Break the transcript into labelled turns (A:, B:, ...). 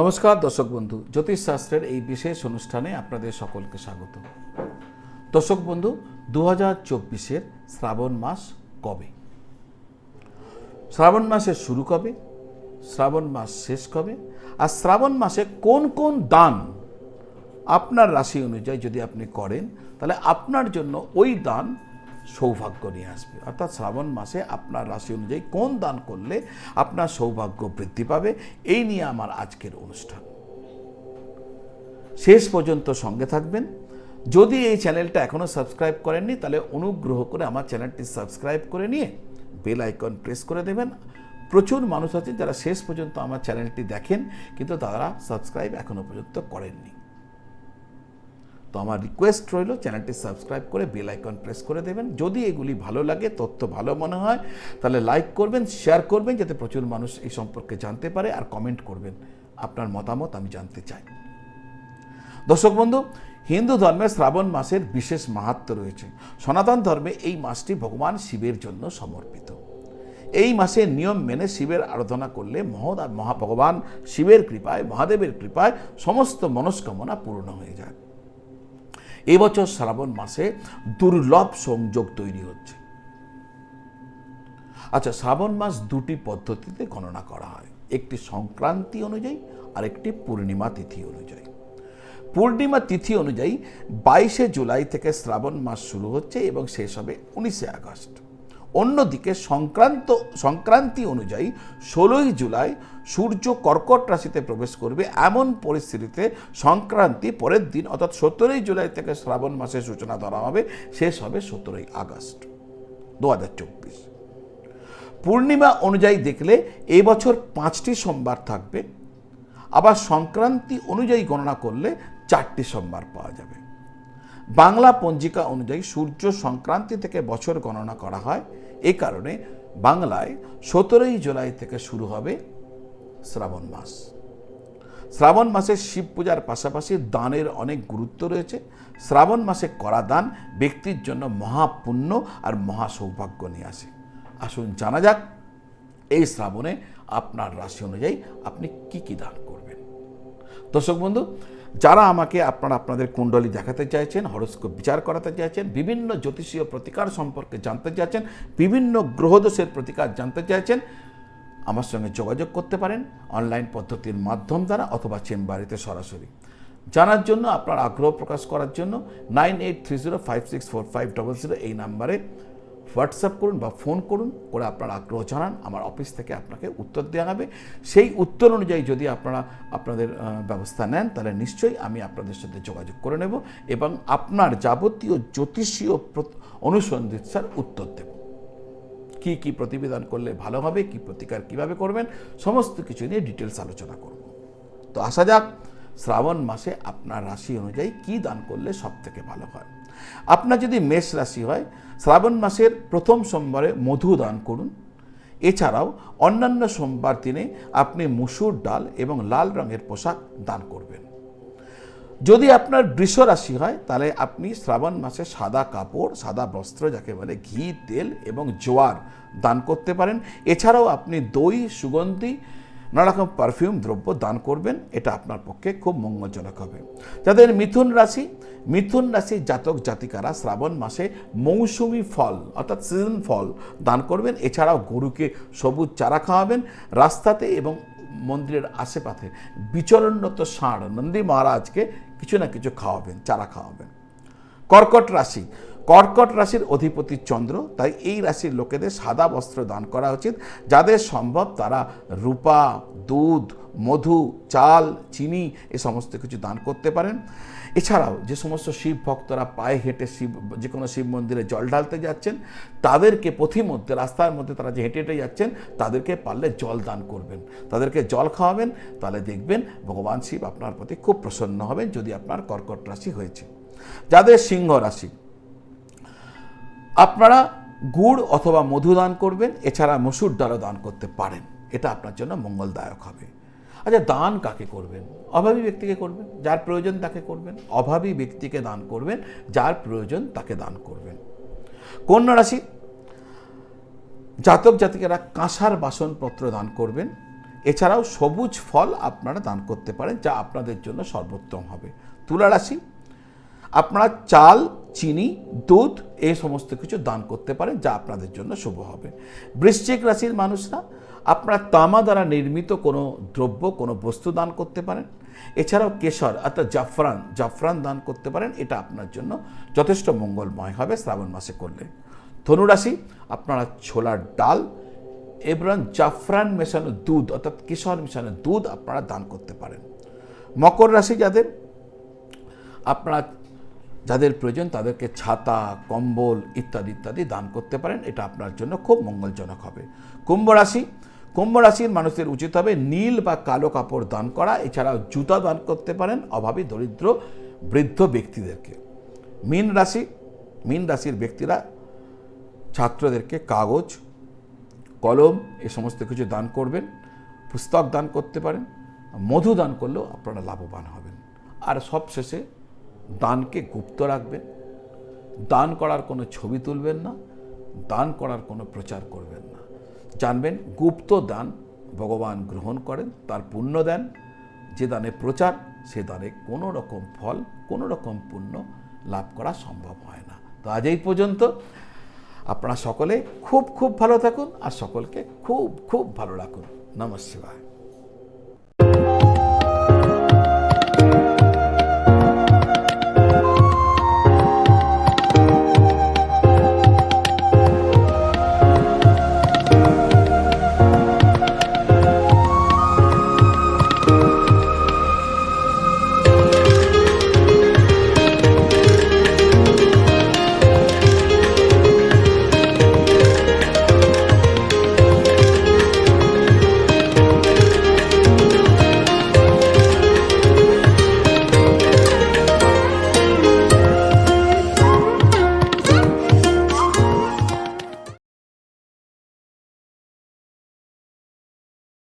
A: নমস্কার, দর্শক বন্ধু। জ্যোতিষশাস্ত্রের এই বিশেষ অনুষ্ঠানে আপনাদের সকলকে স্বাগত। দর্শক বন্ধু দু হাজার চব্বিশের শ্রাবণ মাস কবে? শ্রাবণ মাসের শুরু কবে? শ্রাবণ মাস শেষ কবে? আর শ্রাবণ মাসে কোন কোন দান আপনার রাশি অনুযায়ী যদি আপনি করেন, তাহলে আপনার জন্য ওই দান সৌভাগ্য নিয়ে আসবে। অর্থাৎ শ্রাবণ মাসে আপনার রাশি অনুযায়ী কোন দান করলে আপনার সৌভাগ্য বৃদ্ধি পাবে? এই নিয়ে আমার আজকের অনুষ্ঠান। শেষ পর্যন্ত সঙ্গে থাকবেন। যদি এই চ্যানেলটা এখনও সাবস্ক্রাইব করেননি, তাহলে অনুগ্রহ করে আমার চ্যানেলটি সাবস্ক্রাইব করে নিয়ে বেল আইকন প্রেস করে দেবেন। প্রচুর মানুষ আছে যারা শেষ পর্যন্ত আমার চ্যানেলটি দেখেন, কিন্তু তারা সাবস্ক্রাইব এখনও পর্যন্ত করেননি। তো আমার রিকোয়েস্ট রইল চ্যানেলটি সাবস্ক্রাইব করে বেল আইকন প্রেস করে দেবেন। যদি এগুলি ভালো লাগে, তথ্য ভালো মনে হয়, তাহলে লাইক করবেন শেয়ার করবেন যাতে প্রচুর মানুষ এই সম্পর্কে জানতে পারে আর কমেন্ট করবেন। আপনার মতামত আমি জানতে চাই। দর্শক বন্ধু, হিন্দু ধর্মে শ্রাবণ মাসের বিশেষ মাহাত্ম রয়েছে। সনাতন ধর্মে এই মাসটি ভগবান শিবের জন্য সমর্পিত। এই মাসে নিয়ম মেনে শিবের আরাধনা করলে মহৎ আর মহাভগবান শিবের কৃপায়, মহাদেবের কৃপায় সমস্ত মনস্কামনা পূর্ণ হয়ে যায়। এবছর শ্রাবণ মাসে দুর্লভ সংযোগ তৈরি হচ্ছে। আচ্ছা শ্রাবণ মাস দুটি পদ্ধতিতে গণনা করা হয়। একটি সংক্রান্তি অনুযায়ী আর একটি পূর্ণিমা তিথি অনুযায়ী। পূর্ণিমা তিথি অনুযায়ী বাইশে জুলাই থেকে শ্রাবণ মাস শুরু হচ্ছে এবং শেষ হবে উনিশে আগস্ট। অন্যদিকে সংক্রান্ত, সংক্রান্তি অনুযায়ী ষোলোই জুলাই সূর্য কর্কট রাশিতে প্রবেশ করবে এমন পরিস্থিতিতে সংক্রান্তি পরের দিন অর্থাৎ সতেরোই জুলাই থেকে শ্রাবণ মাসের সূচনা ধরা হবে, শেষ হবে সতেরোই আগস্ট দু হাজার চব্বিশ। পূর্ণিমা অনুযায়ী দেখলে এবছর পাঁচটি সোমবার থাকবে, আবার সংক্রান্তি অনুযায়ী গণনা করলে চারটি সোমবার পাওয়া যাবে। বাংলা পঞ্জিকা অনুযায়ী সূর্য সংক্রান্তি থেকে বছর গণনা করা হয়। এ কারণে বাংলায় সতেরোই জুলাই থেকে শুরু হবে শ্রাবণ মাস। শ্রাবণ মাসে শিব পূজার পাশাপাশি দানের অনেক গুরুত্ব রয়েছে। শ্রাবণ মাসে করা দান ব্যক্তির জন্য মহাপুণ্য আর মহা সৌভাগ্য নিয়ে আসে। আসুন জানা যাক, এই শ্রাবণে আপনার রাশি অনুযায়ী আপনি কি কি দান দর্শক বন্ধু, যারা আমাকে আপনারা আপনাদের কুণ্ডলী দেখাতে চাইছেন, হরস্কোপ বিচার করাতে চাইছেন, বিভিন্ন জ্যোতিষীয় প্রতিকার সম্পর্কে জানতে চাইছেন, বিভিন্ন গ্রহদোষের প্রতিকার জানতে চাইছেন, আমার সঙ্গে যোগাযোগ করতে পারেন অনলাইন পদ্ধতির মাধ্যম দ্বারা অথবা চেম্বারিতে সরাসরি। জানার জন্য, আপনার আগ্রহ প্রকাশ করার জন্য, nine eight three zero five six four five double zero এই নাম্বারে হোয়াটসঅ্যাপ করুন বা ফোন করুন করে আপনার আগ্রহ জানান, আমার অফিস থেকে আপনাকে উত্তর দেওয়া হবে সেই উত্তর অনুযায়ী যদি আপনারা আপনাদের ব্যবস্থা নেন, তাহলে নিশ্চয়ই আমি আপনাদের সাথে যোগাযোগ করে নেব এবং আপনার যাবতীয় জ্যোতিষীয় অনুসন্ধিৎসার উত্তর দেব। কি কি প্রতিবেদন করলে ভালো হবে, কি প্রতিকার কীভাবে করবেন, সমস্ত কিছু নিয়ে ডিটেলস আলোচনা করব। তো আসা যাক, শ্রাবণ মাসে আপনার রাশি অনুযায়ী কি দান করলে সব থেকে ভালো হয়। আপনার যদি মেষ রাশি হয়, শ্রাবণ মাসের প্রথম সোমবারে মধু দান করুন। এছাড়াও অন্যান্য সোমবার দিনে আপনি মুসুর ডাল এবং লাল রঙের পোশাক দান করবেন। যদি আপনার বৃষ রাশি হয়, তাহলে আপনি শ্রাবণ মাসে সাদা কাপড়, সাদা বস্ত্র, যাকে বলে ঘি, তেল এবং জোয়ার দান করতে পারেন। এছাড়াও আপনি দই, সুগন্ধি নানা রকম পারফিউম দ্রব্য দান করবেন, এটা আপনার পক্ষে খুব মঙ্গলজনক হবে। যাদের মিথুন রাশি মিথুন রাশি জাতক জাতিকারা শ্রাবণ মাসে মৌসুমি ফল, অর্থাৎ সিজন ফল দান করবেন। এছাড়াও গরুকে সবুজ চারা খাওয়াবেন। রাস্তাতে এবং মন্দিরের আশেপাশে বিচরণরত ষাঁড় নন্দী মহারাজকে কিছু না কিছু খাওয়াবেন, চারা খাওয়াবেন। কর্কট রাশি কর্কট রাশির অধিপতি চন্দ্র, তাই এই রাশির লোকেদের সাদা বস্ত্র দান করা উচিত। যাদের সম্ভব তারা রূপা, দুধ, মধু, চাল, চিনি, এ সমস্ত কিছু দান করতে পারেন। এছাড়াও যে সমস্ত শিব ভক্তরা পায়ে হেঁটে শিব যে কোনো শিব মন্দিরে জল ঢালতে যাচ্ছেন, তাদেরকে পথিমধ্যে, রাস্তার মধ্যে তারা যে হেঁটে হেঁটে যাচ্ছেন, তাদেরকে পারলে জল দান করবেন। তাদেরকে জল খাওয়াবেন, তাহলে দেখবেন ভগবান শিব আপনার প্রতি খুব প্রসন্ন হবেন যদি আপনার কর্কট রাশি হয়েছে। যাদের সিংহ রাশি আপনারা গুড় অথবা মধু দান করবেন, এছাড়া মসুর ডালও দান করতে পারেন। এটা আপনার জন্য মঙ্গলদায়ক হবে। আচ্ছা দান কাকে করবেন? অভাবী ব্যক্তিকে করবেন, যার প্রয়োজন তাকে করবেন। অভাবী ব্যক্তিকে দান করবেন, যার প্রয়োজন তাকে দান করবেন। কন্যা রাশি, জাতক জাতিকেরা কাঁসার বাসনপত্র দান করবেন। এছাড়াও সবুজ ফল আপনারা দান করতে পারেন, যা আপনাদের জন্য সর্বোত্তম হবে। তুলা রাশি, আপনারা চাল, চিনি, দুধ এই সমস্ত কিছু দান করতে পারেন যা আপনাদের জন্য শুভ হবে। বৃশ্চিক রাশির মানুষরা, আপনারা তামা দ্বারা নির্মিত কোনো দ্রব্য, কোনো বস্তু দান করতে পারেন। এছাড়াও কেশর, অর্থাৎ জাফরান জাফরান দান করতে পারেন, এটা আপনার জন্য যথেষ্ট মঙ্গলময় হবে শ্রাবণ মাসে করলে। ধনুরাশি, আপনারা ছোলার ডাল এবং জাফরান মেশানো দুধ, অর্থাৎ কেশর মেশানো দুধ আপনারা দান করতে পারেন। মকর রাশি যাদের, আপনারা যাদের প্রয়োজন তাদেরকে ছাতা, কম্বল ইত্যাদি ইত্যাদি দান করতে পারেন। এটা আপনার জন্য খুব মঙ্গলজনক হবে। কুম্ভ রাশি, কুম্ভ রাশির মানুষের উচিত হবে নীল বা কালো কাপড় দান করা। এছাড়াও জুতা দান করতে পারেন অভাবী, দরিদ্র, বৃদ্ধ ব্যক্তিদেরকে। মীন রাশি, মীন রাশির ব্যক্তিরা ছাত্রদেরকে কাগজ, কলম এ সমস্ত কিছু দান করবেন, পুস্তক দান করতে পারেন। মধু দান করলেও আপনারা লাভবান হবেন। আর সবশেষে দানকে গুপ্ত রাখবেন, দান করার কোনো ছবি তুলবেন না, দান করার কোনো প্রচার করবেন না। জানবেন, গুপ্ত দান ভগবান গ্রহণ করেন, তার পুণ্য দেন। যে দানে প্রচার, সে দানে কোনো রকম ফল, কোনো রকম পুণ্য লাভ করা সম্ভব হয় না। তো আজ এই পর্যন্ত আপনারা সকলে খুব খুব ভালো থাকুন আর সকলকে খুব খুব ভালো রাখুন। নমস্কার